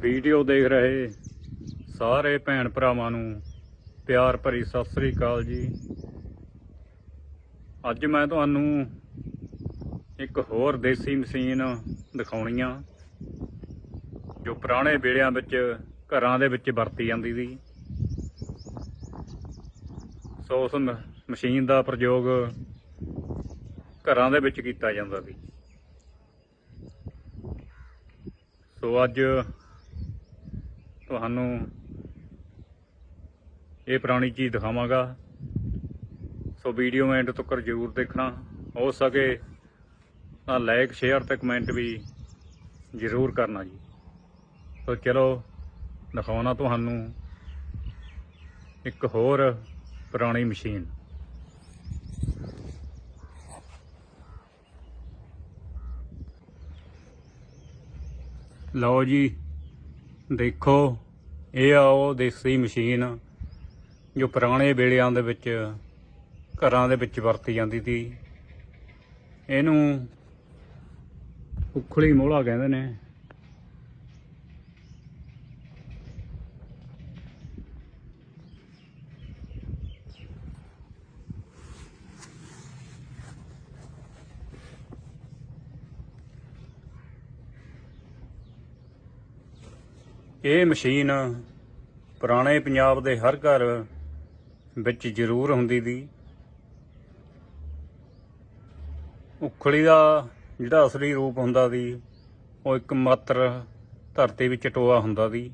Video ਦੇਖ ਰਹੇ ਸਾਰੇ ਭੈਣ ਭਰਾਵਾਂ ਨੂੰ ਪਿਆਰ ਭਰੀ ਸਤਿ ਸ੍ਰੀ ਅਕਾਲ ਜੀ। ਅੱਜ ਮੈਂ ਤੁਹਾਨੂੰ ਇੱਕ ਹੋਰ ਦੇਸੀ ਮਸ਼ੀਨ ਦਿਖਾਉਣੀ ਆ, ਜੋ ਪੁਰਾਣੇ ਵੇਲਿਆਂ ਵਿੱਚ ਘਰਾਂ ਦੇ ਵਿੱਚ ਵਰਤੀ ਜਾਂਦੀ ਸੀ। ਸੋ ਉਸ ਮ- ਮਸ਼ੀਨ ਦਾ ਪ੍ਰਯੋਗ ਘਰਾਂ ਦੇ ਵਿੱਚ ਕੀਤਾ ਜਾਂਦਾ ਸੀ। ਸੋ ਅੱਜ ਤੁਹਾਨੂੰ ਇਹ ਪੁਰਾਣੀ ਚੀਜ਼ ਦਿਖਾਵਾਂਗਾ। ਸੋ ਵੀਡੀਓ ਐਂਡ ਤੱਕ ਜ਼ਰੂਰ ਦੇਖਣਾ। ਹੋ ਸਕੇ ਤਾਂ ਲਾਈਕ ਸ਼ੇਅਰ ਤੇ ਕਮੈਂਟ ਵੀ ਜ਼ਰੂਰ ਕਰਨਾ ਜੀ। ਸੋ ਚਲੋ, ਦਿਖਾਉਣਾ ਤੁਹਾਨੂੰ ਇੱਕ ਹੋਰ ਪੁਰਾਣੀ ਮਸ਼ੀਨ ਲਓ ਜੀ, ਦੇਖੋ। ਇਹ ਆ ਉਹ ਦੇਸੀ ਮਸ਼ੀਨ ਜੋ ਪੁਰਾਣੇ ਵੇਲਿਆਂ ਦੇ ਵਿੱਚ ਘਰਾਂ ਦੇ ਵਿੱਚ ਵਰਤੀ ਜਾਂਦੀ ਸੀ। ਇਹਨੂੰ ਉਖਲੀ ਮੋਹਲਾ ਕਹਿੰਦੇ ਨੇ। ਇਹ ਮਸ਼ੀਨ ਪੁਰਾਣੇ ਪੰਜਾਬ ਦੇ ਹਰ ਘਰ ਵਿੱਚ ਜ਼ਰੂਰ ਹੁੰਦੀ ਸੀ ਉਖਲੀ ਦਾ ਜਿਹੜਾ ਅਸਲੀ ਰੂਪ ਹੁੰਦਾ ਸੀ ਉਹ ਇੱਕ ਮਾਤਰ ਧਰਤੀ ਵਿੱਚ ਟੋਆ ਹੁੰਦਾ ਸੀ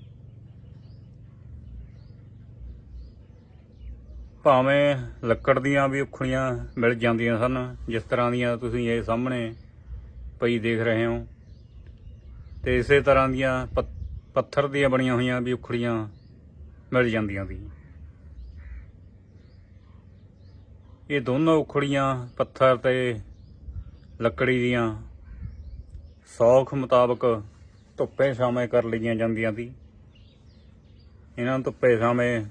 ਭਾਵੇਂ ਲੱਕੜ ਦੀਆਂ ਵੀ ਉਖਲੀਆਂ ਮਿਲ ਜਾਂਦੀਆਂ ਸਨ, ਜਿਸ ਤਰ੍ਹਾਂ ਦੀਆਂ ਤੁਸੀਂ ਇਹ ਸਾਹਮਣੇ ਪਈ ਦੇਖ ਰਹੇ ਹੋ। ਤੇ ਇਸੇ ਤਰ੍ਹਾਂ ਦੀਆਂ ਪੱਥਰ ਦੀਆਂ ਬਣੀਆਂ ਹੋਈਆਂ ਵੀ ਉਖੜੀਆਂ ਮਿਲ ਜਾਂਦੀਆਂ ਸੀ। ਇਹ ਦੋਨੋਂ ਉਖੜੀਆਂ ਪੱਥਰ ਤੇ ਲੱਕੜੀ ਦੀਆਂ ਸੌਖ ਮੁਤਾਬਕ ਧੁੱਪੇ ਛਾਵੇਂ ਕਰ ਲਈਆਂ ਜਾਂਦੀਆਂ ਸੀ। ਇਹਨਾਂ ਧੁੱਪੇ ਛਾਵੇਂ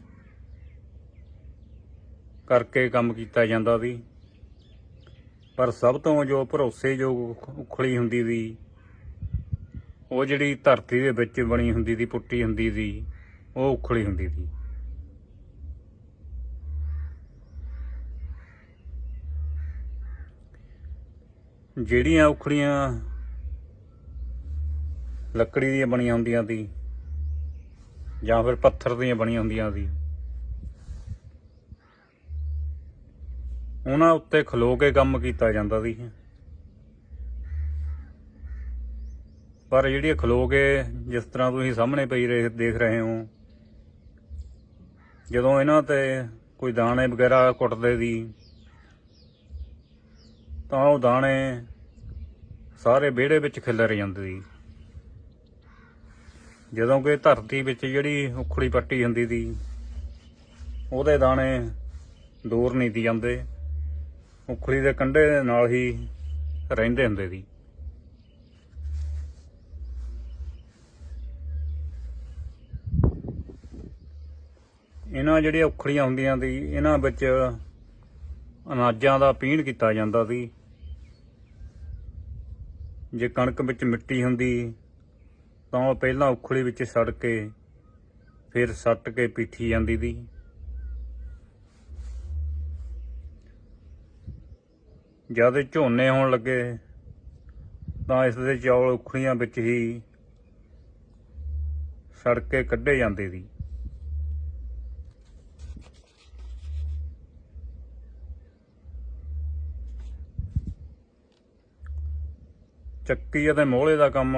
ਕਰਕੇ ਕੰਮ ਕੀਤਾ ਜਾਂਦਾ ਸੀ। ਪਰ ਸਭ ਤੋਂ ਜੋ ਭਰੋਸੇਯੋਗ ਉਖੜੀ ਹੁੰਦੀ ਸੀ ਉਹ ਜਿਹੜੀ ਧਰਤੀ ਦੇ ਵਿੱਚ ਬਣੀ ਹੁੰਦੀ ਸੀ, ਪੁੱਟੀ ਹੁੰਦੀ ਸੀ, ਉਹ ਉਖਲੀ ਹੁੰਦੀ ਸੀ। ਜਿਹੜੀਆਂ ਉਖੜੀਆਂ ਲੱਕੜੀ ਦੀਆਂ ਬਣੀਆਂ ਹੁੰਦੀਆਂ ਸੀ, ਜਾਂ ਫਿਰ ਪੱਥਰ ਦੀਆਂ ਬਣੀਆਂ ਹੁੰਦੀਆਂ ਸੀ, ਉਹਨਾਂ ਉੱਤੇ ਖਲੋ ਕੇ ਕੰਮ ਕੀਤਾ ਜਾਂਦਾ ਸੀ। ਪਰ ਜਿਹੜੀ ਖਲੋ ਕੇ ਜਿਸ ਤਰ੍ਹਾਂ ਤੁਸੀਂ ਸਾਹਮਣੇ ਪਈ ਰਹੇ, ਦੇਖ ਰਹੇ ਹੋ, ਜਦੋਂ ਇਹਨਾਂ ਤੇ ਕੋਈ ਦਾਣੇ ਵਗੈਰਾ ਕੁੱਟਦੇ ਦੀ ਤਾਂ ਉਹ ਦਾਣੇ ਸਾਰੇ ਵਿਹੜੇ ਵਿੱਚ ਖਿਲਰ ਜਾਂਦੇ ਸੀ। ਜਦੋਂ ਕਿ ਧਰਤੀ ਵਿੱਚ ਜਿਹੜੀ ਉਖੜੀ ਪੱਟੀ ਹੁੰਦੀ ਸੀ, ਉਹਦੇ ਦਾਣੇ ਦੂਰ ਨਹੀਂ ਦੀ ਜਾਂਦੇ ਉਖੜੀ ਦੇ ਕੰਢੇ ਦੇ ਨਾਲ ਹੀ ਰਹਿੰਦੇ ਹੁੰਦੇ ਸੀ। ਇਹਨਾਂ ਜਿਹੜੀਆਂ ਉਖੜੀਆਂ ਹੁੰਦੀਆਂ ਸੀ, ਇਹਨਾਂ ਵਿੱਚ ਅਨਾਜਾਂ ਦਾ ਪੀਣ ਕੀਤਾ ਜਾਂਦਾ ਸੀ। ਜੇ ਕਣਕ ਵਿੱਚ ਮਿੱਟੀ ਹੁੰਦੀ, ਤਾਂ ਉਹ ਪਹਿਲਾਂ ਉਖੜੀ ਵਿੱਚ ਸੜ ਕੇ ਫਿਰ ਸੱਟ ਕੇ ਪੀਠੀ ਜਾਂਦੀ ਸੀ। ਜਦ ਝੋਨੇ ਹੋਣ ਲੱਗੇ, ਤਾਂ ਇਸ ਦੇ ਚੌਲ ਉਖੜੀਆਂ ਵਿੱਚ ਹੀ ਸੜ ਕੇ ਕੱਢੇ ਜਾਂਦੇ ਸੀ। ਚੱਕੀ ਅਤੇ ਮੋਹਲੇ ਦਾ ਕੰਮ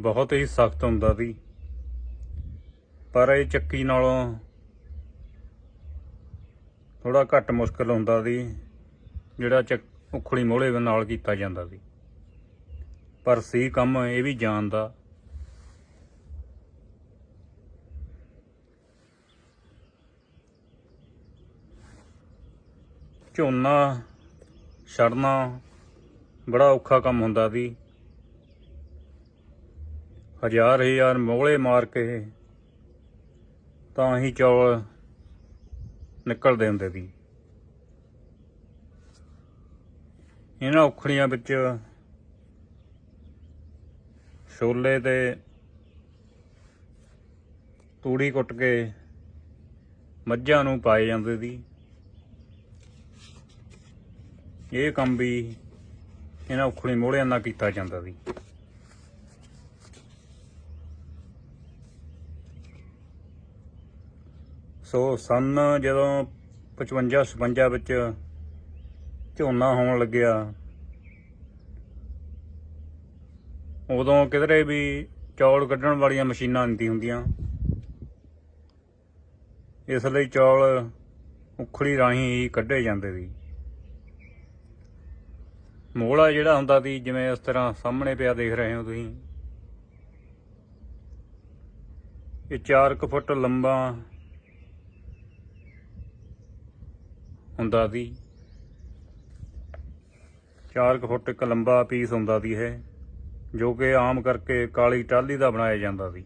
ਬਹੁਤ ਹੀ ਸਖਤ ਹੁੰਦਾ ਸੀ। ਪਰ ਇਹ ਚੱਕੀ ਨਾਲੋਂ ਥੋੜਾ ਘੱਟ ਮੁਸ਼ਕਲ ਹੁੰਦਾ ਸੀ, ਜਿਹੜਾ ਚੱਕ ਉਖੜੀ ਮੋਹਲੇ ਦੇ ਨਾਲ ਕੀਤਾ ਜਾਂਦਾ ਸੀ। ਪਰ ਸੀ ਕੰਮ ਇਹ ਵੀ ਜਾਣਦਾ ਝੋਨਾ, ਛੜਨਾ ਬੜਾ ਔਖਾ ਕੰਮ ਹੁੰਦਾ ਸੀ। ਹਜ਼ਾਰ ਹਜ਼ਾਰ ਮੋਹਲੇ ਮਾਰ ਕੇ ਤਾਂ ਹੀ ਚੌਲ ਨਿਕਲਦੇ ਹੁੰਦੇ ਸੀ। ਇਹਨਾਂ ਔਖੜੀਆਂ ਵਿੱਚ ਛੋਲੇ ਤੇ ਤੂੜੀ ਕੁੱਟ ਕੇ ਮੱਝਾਂ ਨੂੰ ਪਾਏ ਜਾਂਦੇ ਸੀ। ਇਹ ਕੰਮ ਵੀ ਇਹਨਾਂ ਉਖਲੀ ਮੋੜਿਆਂ ਨਾਲ ਕੀਤਾ ਜਾਂਦਾ ਸੀ। ਸੋ ਸੰਨ ਜਦੋਂ 55 56 ਵਿੱਚ ਝੋਨਾ ਹੋਣ ਲੱਗਿਆ, ਉਦੋਂ ਕਿਧਰੇ ਵੀ ਚੌਲ ਕੱਢਣ ਵਾਲੀਆਂ ਮਸ਼ੀਨਾਂ ਨਹੀਂ ਹੁੰਦੀਆਂ। ਇਸ ਲਈ ਚੌਲ ਉਖੜੀ ਰਾਹੀਂ ਹੀ ਕੱਢੇ ਜਾਂਦੇ ਸੀ। ਮੋਹਲਾ ਜਿਹੜਾ ਹੁੰਦਾ ਸੀ ਜਿਵੇਂ ਇਸ ਤਰ੍ਹਾਂ ਸਾਹਮਣੇ ਪਿਆ ਦੇਖ ਰਹੇ ਹੋ ਤੁਸੀਂ। ਇਹ 4 ਫੁੱਟ ਲੰਬਾ ਹੁੰਦਾ ਸੀ 4 ਫੁੱਟ ਇੱਕ ਲੰਬਾ ਪੀਸ ਹੁੰਦਾ ਸੀ ਇਹ, ਜੋ ਕਿ ਆਮ ਕਰਕੇ ਕਾਲੀ ਟਾਲੀ ਦਾ ਬਣਾਇਆ ਜਾਂਦਾ ਸੀ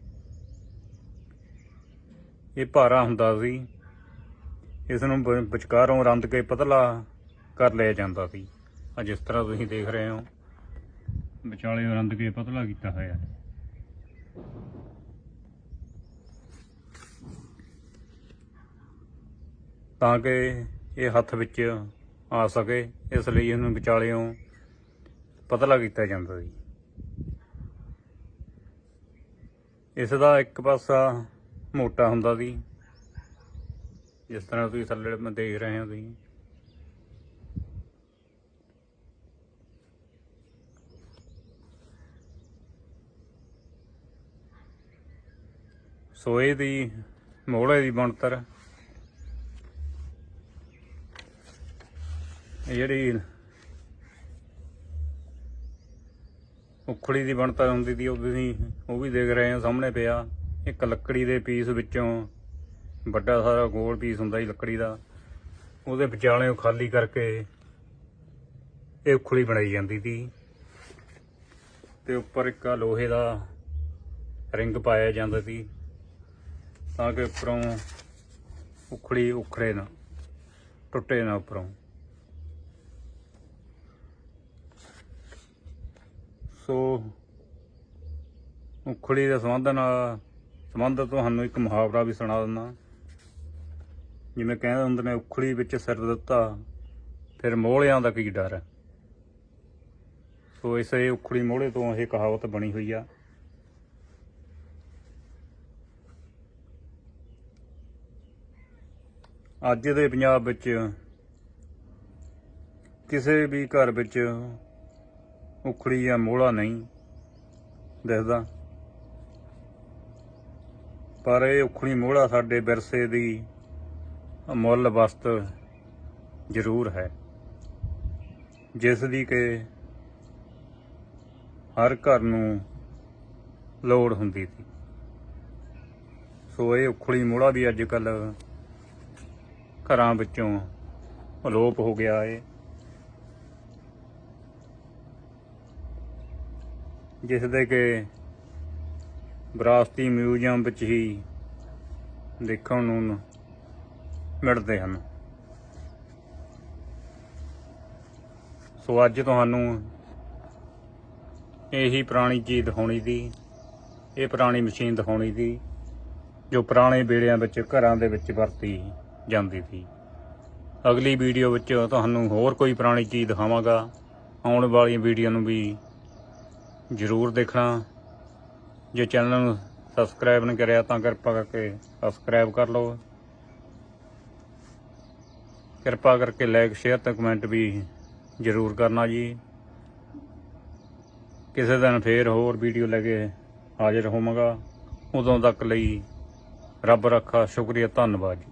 ਇਹ ਭਾਰਾ ਹੁੰਦਾ ਸੀ ਇਸ ਨੂੰ ਬ- ਵਿਚਕਾਰੋਂ ਰੰਦ ਕੇ ਪਤਲਾ ਕਰ ਲਿਆ ਜਾਂਦਾ ਸੀ ਆ ਜਿਸ ਤਰ੍ਹਾਂ ਤੁਸੀਂ ਦੇਖ ਰਹੇ ਹੋ। ਵਿਚਾਲੇ ਰੰਦ ਕੇ ਪਤਲਾ ਕੀਤਾ ਹੋਇਆ ਹੈ। ਤਾਂ ਕਿ ਇਹ ਹੱਥ ਵਿੱਚ ਆ ਸਕੇ ਇਸ ਲਈ ਇਹਨੂੰ ਵਿਚਾਲਿਓਂ ਪਤਲਾ ਕੀਤਾ ਜਾਂਦਾ ਸੀ। ਇਸ ਦਾ ਇੱਕ ਪਾਸਾ ਮੋਟਾ ਹੁੰਦਾ ਸੀ। ਜਿਸ ਤਰ੍ਹਾਂ ਤੁਸੀਂ ਥੱਲੇ ਮੈਂ ਦੇਖ ਰਹੇ ਹੋ ਤੁਸੀਂ। ਸੋਏ ਦੀ ਮੋੜੇ ਦੀ ਬਣਤਰ। ਜਿਹੜੀ ਉਖੜੀ ਦੀ ਬਣਤਰ ਹੁੰਦੀ ਸੀ, ਉਹ ਤੁਸੀਂ, ਉਹ ਵੀ ਦੇਖ ਰਹੇ ਹੋ ਸਾਹਮਣੇ ਪਿਆ। ਇੱਕ ਲੱਕੜੀ ਦੇ ਪੀਸ ਵਿੱਚੋਂ ਵੱਡਾ ਸਾਰਾ ਗੋਲ ਪੀਸ ਹੁੰਦਾ ਸੀ ਲੱਕੜੀ ਦਾ। ਉਹਦੇ ਵਿਚਾਲਿਓਂ ਖਾਲੀ ਕਰਕੇ ਇਹ ਉਖੜੀ ਬਣਾਈ ਜਾਂਦੀ ਸੀ। ਤੇ ਉੱਪਰ ਇੱਕ ਲੋਹੇ ਦਾ ਰਿੰਗ ਪਾਇਆ ਜਾਂਦਾ ਸੀ। ਤਾਂ ਕਿ ਉੱਪਰੋਂ ਉਖੜੀ ਉਖੜੇ ਨਾ, ਟੁੱਟੇ ਨਾ ਉੱਪਰੋਂ। ਸੋ ਉਖੜੀ ਦੇ ਸੰਬੰਧ ਨਾਲ, ਸੰਬੰਧ ਤੁਹਾਨੂੰ ਇੱਕ ਮੁਹਾਵਰਾ ਵੀ ਸੁਣਾ ਦਿੰਦਾ। ਜਿਵੇਂ ਕਹਿੰਦੇ ਹੁੰਦੇ ਨੇ ਉਖੜੀ ਵਿੱਚ ਸਿਰ ਦਿੱਤਾ, ਫਿਰ ਮੋਹਲਿਆਂ ਦਾ ਕੀ ਡਰ ਸੋ ਇਸੇ ਉਖੜੀ ਮੋਹਲੇ ਤੋਂ ਇਹ ਕਹਾਵਤ ਬਣੀ ਹੋਈ ਆ। ਅੱਜ ਦੇ ਪੰਜਾਬ ਵਿੱਚ ਕਿਸੇ ਵੀ ਘਰ ਵਿੱਚ ਉਖੜੀ ਜਾਂ ਮੋਹਲਾ ਨਹੀਂ ਦਿਸਦਾ। ਪਰ ਇਹ ਉਖੜੀ ਮੋਹਲਾ ਸਾਡੇ ਵਿਰਸੇ ਦੀ ਅਮੁੱਲ ਵਸਤ ਜ਼ਰੂਰ ਹੈ। ਜਿਸ ਦੀ ਕਿ ਹਰ ਘਰ ਨੂੰ ਲੋੜ ਹੁੰਦੀ ਸੀ। ਸੋ ਇਹ ਉਖੜੀ ਮੋਹਲਾ ਵੀ ਅੱਜ ਕੱਲ੍ਹ ਘਰਾਂ ਵਿੱਚੋਂ ਅਲੋਪ ਹੋ ਗਿਆ ਏ। ਜਿਸ ਦੇ ਕਿ ਵਿਰਾਸਤੀ ਮਿਊਜ਼ੀਅਮ ਵਿੱਚ ਹੀ ਦੇਖਣ ਨੂੰ ਮਿਲਦੇ ਹਨ। ਸੋ ਅੱਜ ਤੁਹਾਨੂੰ ਇਹੀ ਪੁਰਾਣੀ ਚੀਜ਼ ਦਿਖਾਉਣੀ ਦੀ ਇਹ ਪੁਰਾਣੀ ਮਸ਼ੀਨ ਦਿਖਾਉਣੀ ਸੀ, ਜੋ ਪੁਰਾਣੇ ਵੇੜਿਆਂ ਵਿੱਚ ਘਰਾਂ ਦੇ ਵਿੱਚ ਵਰਤੀ। ਜਾਂਦੀ ਸੀ। ਅਗਲੀ ਵੀਡੀਓ ਵਿੱਚ ਤੁਹਾਨੂੰ ਹੋਰ ਕੋਈ ਪੁਰਾਣੀ ਚੀਜ਼ ਦਿਖਾਵਾਂਗਾ। ਆਉਣ ਵਾਲੀਆਂ ਵੀਡੀਓ ਨੂੰ ਵੀ ਜਰੂਰ ਦੇਖਣਾ। ਜੇ ਚੈਨਲ ਨੂੰ ਸਬਸਕ੍ਰਾਈਬ ਨਹੀਂ ਕਰਿਆ ਤਾਂ ਕਿਰਪਾ ਕਰਕੇ ਸਬਸਕ੍ਰਾਈਬ ਕਰ ਲਓ। ਕਿਰਪਾ ਕਰਕੇ ਲਾਈਕ ਸ਼ੇਅਰ ਤੇ ਕਮੈਂਟ ਵੀ ਜਰੂਰ ਕਰਨਾ ਜੀ। ਕਿਸੇ ਦਿਨ ਫੇਰ ਹੋਰ ਵੀਡੀਓ ਲੈ ਕੇ ਹਾਜ਼ਰ ਹੋਵਾਂਗਾ। ਉਦੋਂ ਤੱਕ ਲਈ ਰੱਬ ਰੱਖਾ, ਸ਼ੁਕਰੀਆ, ਧੰਨਵਾਦ ਜੀ।